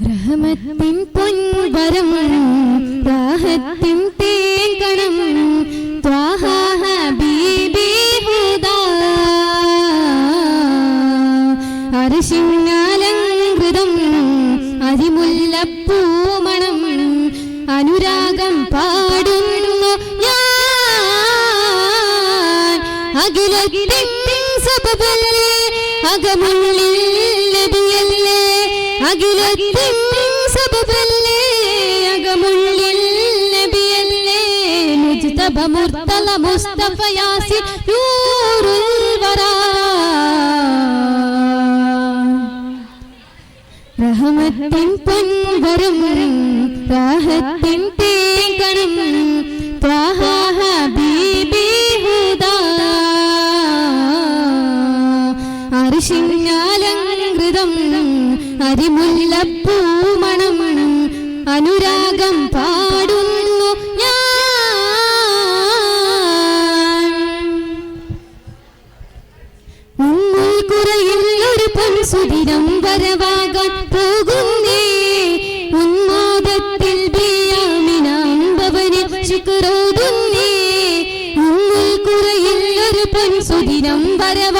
റഹമത്തിൻ പൊൻവരം ദാഹത്തിൻ തേങ്കണം ത്വാഹ ഹബീബി ഹുദാ. അരിശിങ്ങാലങ്കൃതം അരിമുല്ലപ്പൂമണം അനുരാഗം പാടുന്നു ഞാൻ. അഖിലത്തിൻ സബബല്ലേ നബിയല്ലേ അഖിലത്തിൻ സബബല്ലേ അകമുള്ളിൽ നബിയല്ലേ? മുജ്തബ മുർത്തല മുസ്തഫ യാസിൻ നൂറുൽ വറാ റഹമത്തിൻ പൊൻവരും രാഹത്തിൻ തേങ്കണം ത്വാഹ ഹബീബി ഹുദാ. അരിശിങ്ങാലങ്കൃതം അരിമുല്ലപ്പൂമണം അനുരാഗം പാടുന്നു ഞാൻ. കുറയിൽ ഒരു പൊൻസുതിരം വരവാകാൻ പോകുന്നേ. ഉന്മാദത്തിൽ ബിയാമിനാമ്പവനെ ശുക്രോതുന്നേ. ഉമ്മുൽ കുറയിൽ ഒരു പൊൻസുതിരം വരവാകാൻ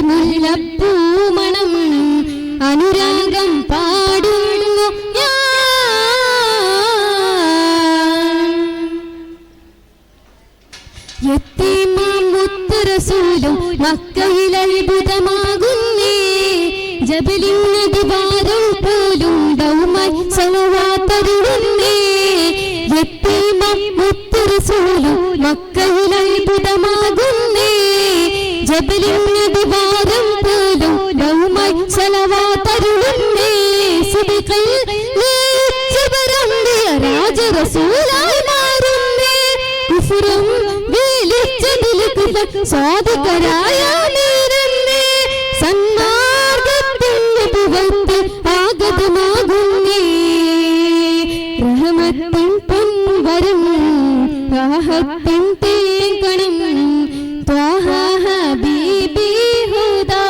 അരിമുല്ലപ്പൂമണം അനുരാഗം പാടുന്നു ഞാൻ. യത്തീമാമുത്തരസൂലും മക്കയിൽ അത്ഭുതമാകുന്നേ. ജബലിൻ നദിവാരം പോലും ദൗമായി സലവാത്തരുളുന്നേ യത്തീമാമുത്തരസൂലും മക്കയിൽ നേരന്നേ. സന്മാർഗത്തിന്റെ പുകത്ത് ആഗതമാകുന്നേ. റഹമത്തിൻ പൊൻവരം രാഹത്തിൻ തേങ്കണം ത്വാഹ ഹബീബി ഹുദാ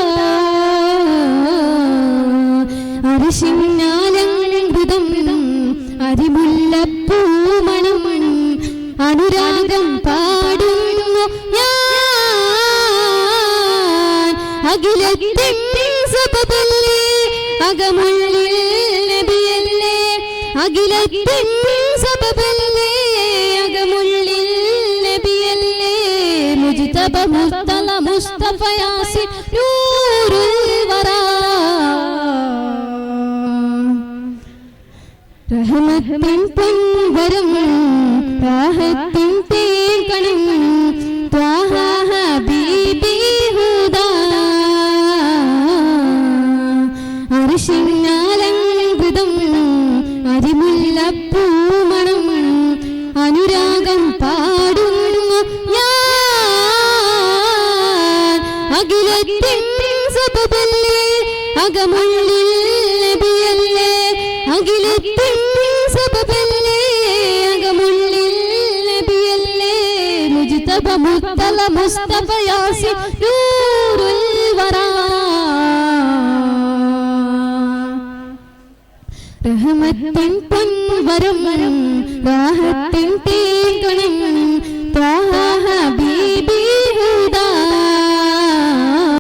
അരിശിന്നാലങ്കൃതം അരിമുല്ലപ്പൂമണം അനുരാഗം പാടുന്നു ഞാൻ. അഖിലത്തിൻ സബബല്ലേ അകമുള്ളിൽ നബിയല്ലേ. അഖിലത്തിൻ സബബല്ലേ അകമുള്ളിൽ നബിയല്ലേ. മുജ്തബ മുസ്തല മുസ്തഫ യാസിൻ റഹമത്തിൻ പൊൻവരം രാഹത്തിൻ തേങ്കണം ത്വാഹ ഹബീബി ഹുദാ. അരിശിങ്ങാലങ്കൃതം അരിമുല്ലപ്പൂമണം അനുരാഗം പാടുന്നു ഞാൻ. അഖിലത്തിൻ സബബല്ലേ അകമുള്ളിൽ നബിയല്ലേ അഖിലത്തിൻ മുത്തല മുസ്തഫ യാസിൻ നൂറുൽ വറാ റഹമത്തിൻ പൊൻവരം രാഹത്തിൻ തേങ്കണം